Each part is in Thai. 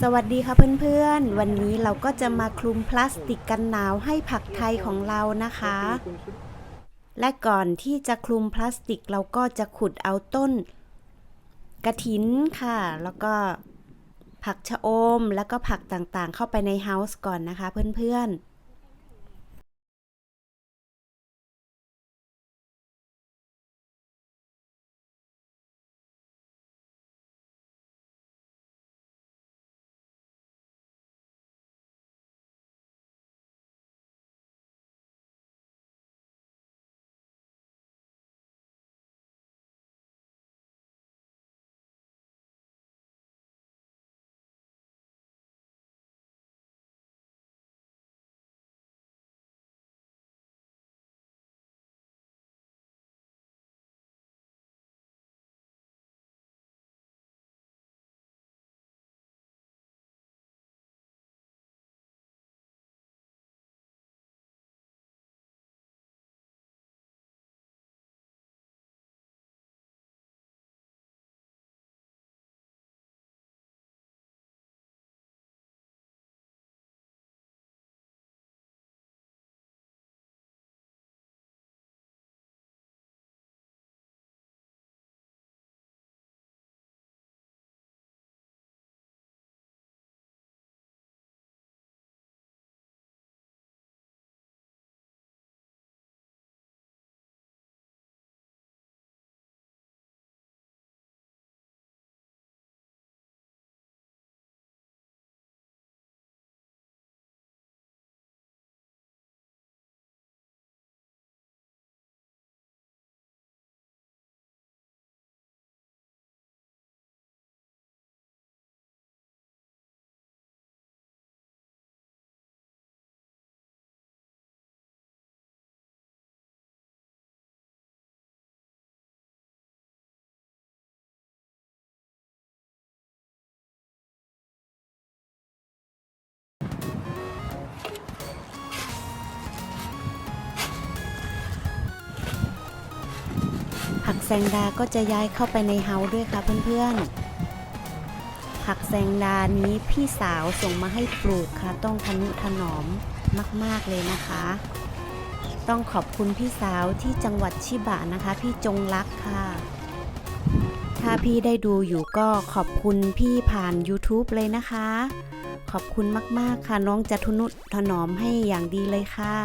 สวัสดีค่ะเพื่อนๆ วันนี้เราก็จะมาคลุมพลาสติกกันหนาวให้ผักไทยของเรานะคะ และก่อนที่จะคลุมพลาสติกเราก็จะขุดเอาต้น กระถินค่ะ แล้วก็ผักชะอมแล้วก็ผักต่างๆ เข้าไปในเฮาส์ก่อนนะคะเพื่อนๆ ผักแซงดาก็จะย้ายเข้าไปในเฮาด้วยค่ะเพื่อนๆ ผักแซงดานี้พี่สาวส่งมาให้ปลูกค่ะ ต้องทนุถนอมมากๆเลยนะคะ ต้องขอบคุณพี่สาวที่จังหวัดชิบะนะคะ พี่จงรักค่ะ ถ้าพี่ได้ดูอยู่ก็ขอบคุณพี่ผ่าน YouTube เลยนะคะ ขอบคุณมากๆค่ะน้องจะทนุถนอมให้อย่างดีเลยค่ะ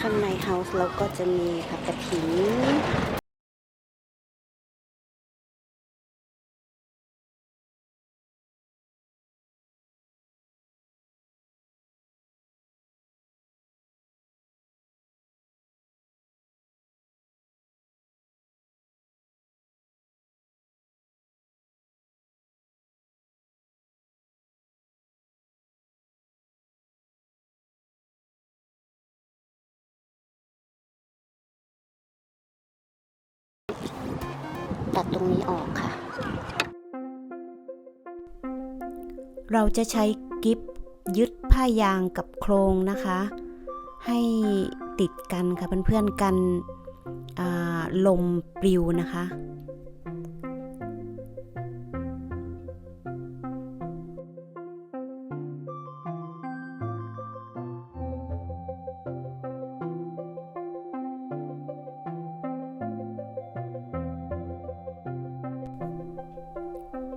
ข้างในเฮาส์เราก็จะมีผักกระถิน ตัดตรงนี้ออกค่ะ เราจะใช้กิฟยึดผ้ายางกับโครงนะคะ ให้ติดกันค่ะเพื่อนๆกันลมปลิวนะคะ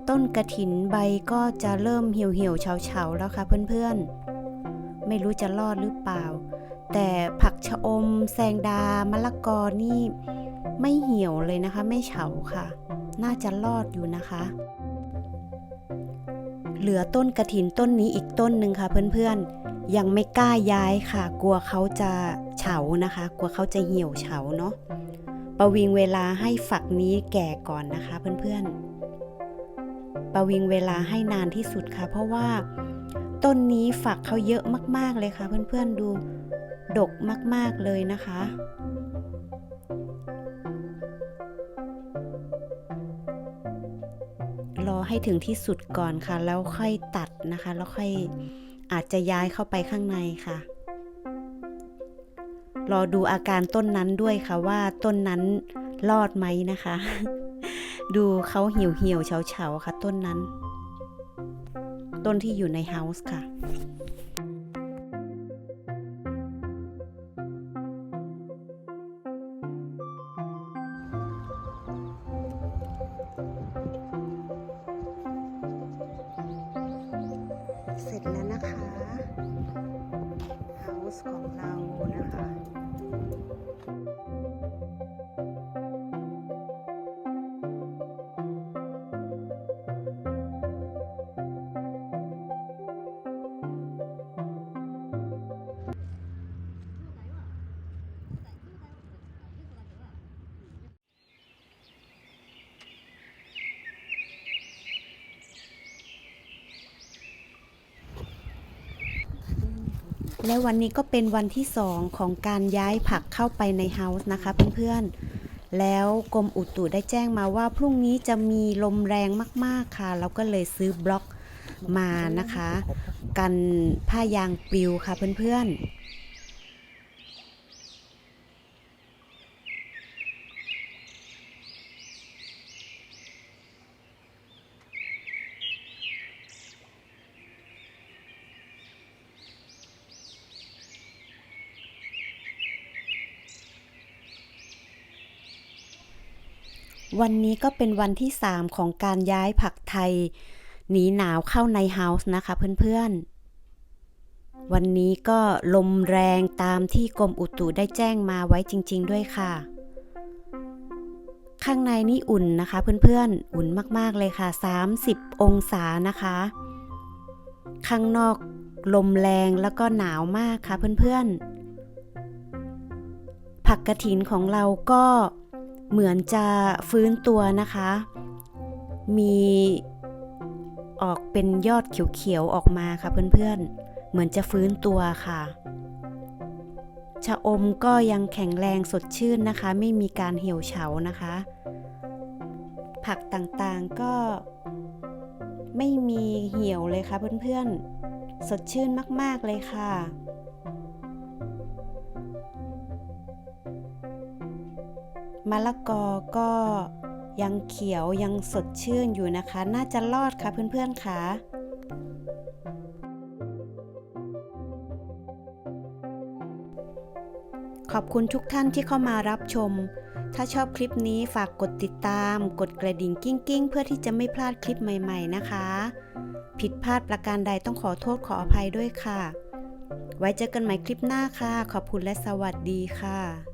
ต้นกระถินใบก็จะเริ่มเหี่ยวเหี่ยวๆเฉาเฉาๆแล้วค่ะเพื่อนๆ ไม่รู้จะรอดหรือเปล่า แต่ผักชะอม แซงดามะละกอนี่ไม่เหี่ยวเลยนะคะ ไม่เฉาค่ะ น่าจะรอดอยู่นะคะ เหลือต้นกระถินต้นนี้อีกต้นหนึ่งค่ะเพื่อนๆ ยังไม่กล้าย้ายค่ะ กลัวเขาจะเฉานะคะ กลัวเขาจะเหี่ยวเฉาเนาะประวิงเวลาให้ฝักนี้แก่ก่อนนะคะเพื่อนๆ ประวิงเวลาให้นานที่สุดค่ะ เพราะว่าต้นนี้ฝักเขาเยอะมาก ๆ เลยค่ะ เพื่อน ๆ ดูดกมาก ๆ เลยนะคะ รอให้ถึงที่สุดก่อนค่ะ แล้วค่อยตัดนะคะ แล้วค่อยอาจจะย้ายเข้าไปข้างในค่ะ รอดูอาการต้นนั้นด้วยค่ะว่าต้นนั้นรอดไหมนะคะ ดูเขาเหี่ยวเหี่ยวเฉาเฉาค่ะต้นนั้น ต้นที่อยู่ในเฮาส์ค่ะเสร็จแล้วนะคะเฮาส์ของเรานะคะ และวันนี้ก็เป็นวันที่สองของการย้ายผักเข้าไปในเฮาส์นะคะเพื่อนๆ แล้วกรมอุตุได้แจ้งมาว่าพรุ่งนี้จะมีลมแรงมากๆค่ะ เราก็เลยซื้อบล็อกมานะคะ กันผ้ายางปลิวค่ะเพื่อนๆ วันนี้ก็เป็นวันที่ 3 ของการย้ายผักไทยหนีหนาวเข้าในเฮาส์นะคะเพื่อนๆ วันนี้ก็ลมแรงตามที่กรมอุตุได้แจ้งมาไว้จริง ๆ ด้วยค่ะ ข้างในนี่อุ่นนะคะเพื่อนๆ อุ่นมากๆเลยค่ะ 30 องศานะคะ ข้างนอกลมแรงแล้วก็หนาวมากค่ะเพื่อนๆ ผักกระถินของเราก็ เหมือนจะฟื้นตัวนะคะ มีออกเป็นยอดเขียวๆออกมาค่ะเพื่อนๆ เหมือนจะฟื้นตัวค่ะ ชะอมก็ยังแข็งแรงสดชื่นนะคะ ไม่มีการเหี่ยวเฉานะคะ ผักต่างๆก็ไม่มีเหี่ยวเลยค่ะเพื่อนๆ สดชื่นมากๆเลยค่ะ มะละกอก็ยังเขียวยังสดชื่นอยู่นะคะ น่าจะรอดค่ะเพื่อนๆค่ะขอบคุณทุกท่านที่เข้ามารับชม ถ้าชอบคลิปนี้ฝากกดติดตาม กดกระดิ่งกิ้งกิ้งเพื่อที่จะไม่พลาดคลิปใหม่ ๆนะคะ ผิดพลาดประการใดต้องขอโทษขออภัยด้วยค่ะ ไว้เจอกันใหม่คลิปหน้าค่ะ ขอบคุณและสวัสดีค่ะ